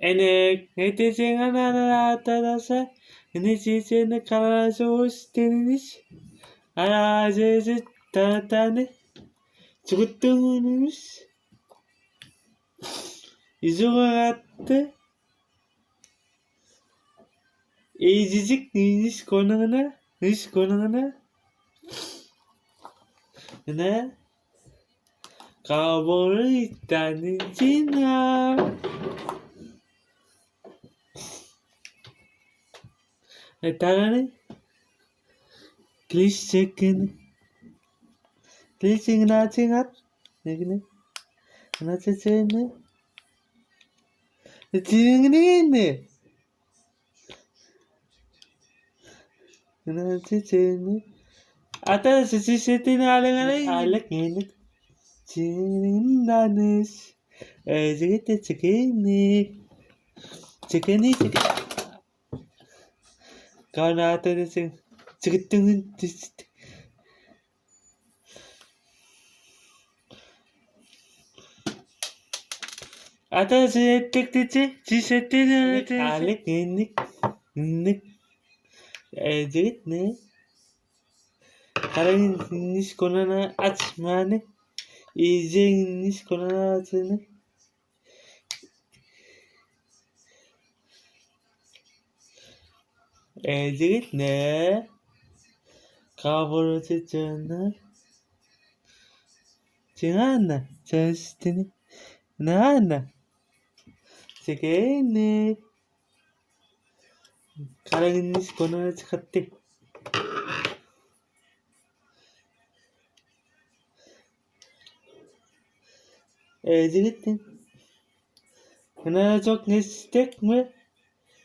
Enek ne diyeceğin ana atadasa ne diyeceğin kararası hoş deniniz. Ana acısı tanıtanı çıkıttın önümüz. Yüzü attı. Eğicicik niniz konuğuna, niniz konuğuna. Ne? Kabor'u iddianın için ya. ఎట్టాగని please check in please sing నా singer నీకు నచ్చేయండి చింగిని నచ్చేయండి आता शिशी शेतीने आले का नाही आलं घेणे चिंदानेश चिकनी चिकनी चिकनी Nasıl çekin? Ata sesi setini alın alın alın Çinlanes Ezgite çekini Çekini çekini Kanata desin Çıkıttın Ata settik dici Çisetini Ne? Kavurucu canı Canı Çalıştığını Nana Çekeni. Karayın konana çıkarttı. Ezgittin. Bana çok nestek mi?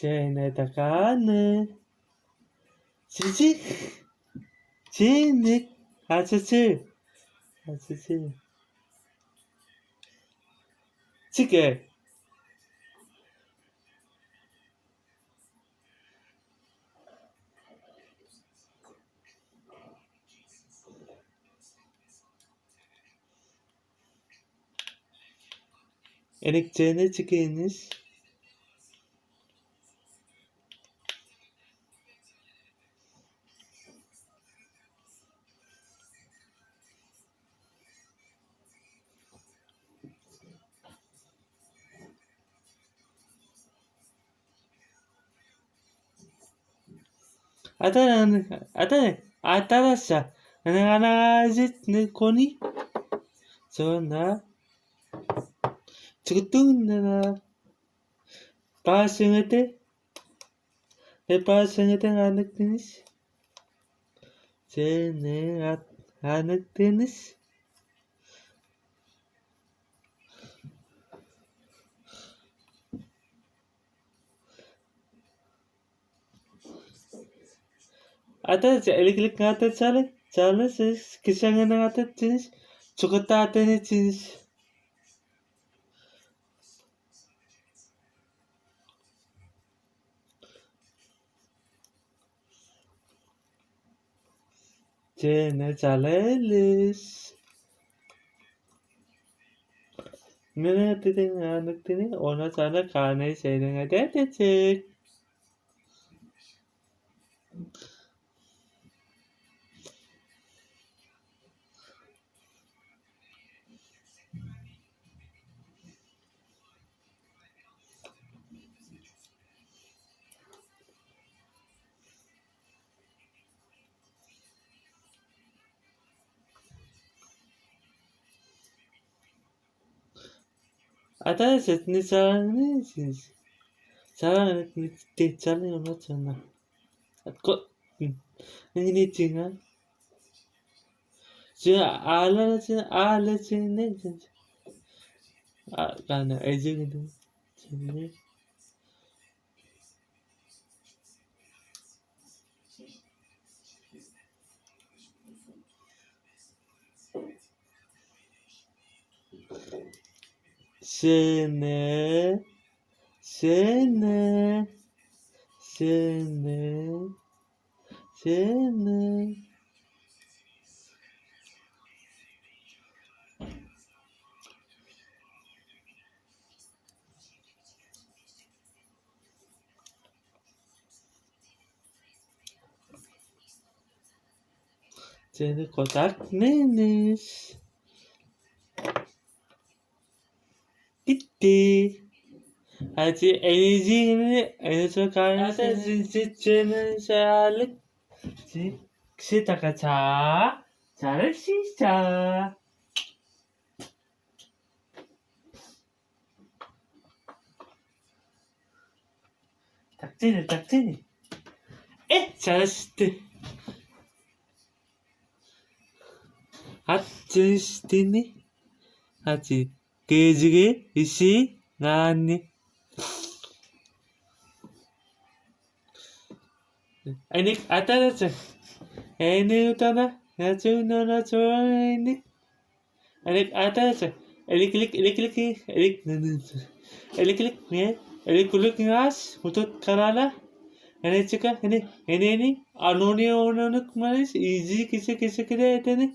Seni. Seni. Nerede? Seni takanı. Sizi. Seni. Açısı. Açısı. Çıkı. Elektriğine çıkınız. Atan, atan, arkadaşlar, analizit konu sonra Çıktığında Pasangete Ve pasangete anlattınız. Seni anlattınız. Ada elektrik ngatat sale, sale siz kisahnya ngatat jenis, cukup taatnya jenis. Cene chalelis. Mene tidin anak tini ona sana kane seyden ade Arkadaşlar ne sarılmışsınız? Sarılın ne sarılın ne sarılın. Ne ne çıkar? Şu ağlar için ağlar için ne için? Ben özür dilerim. Şimdi. Sene Sene Sene Sene Seni kotartmayınız. 띠띠. 아직 에너지는 에너지가 가면서 지치는 샬릭 시다가 자. 자를 시작. 닥치니 닥치니. 에 자식들 아 진시대니? 아직 게지기 이씨 나니 아니 아따라자 애니 우타나 나주나나 좋아니 아니 아따라자 엘릭릭 엘릭릭 엘릭 엘릭릭 네 엘릭릭 나스 후토 카나라 애니 치카 애니 애니 애니 아노니 오노노 쿠마레스 이지 키세 키세 키데 애테니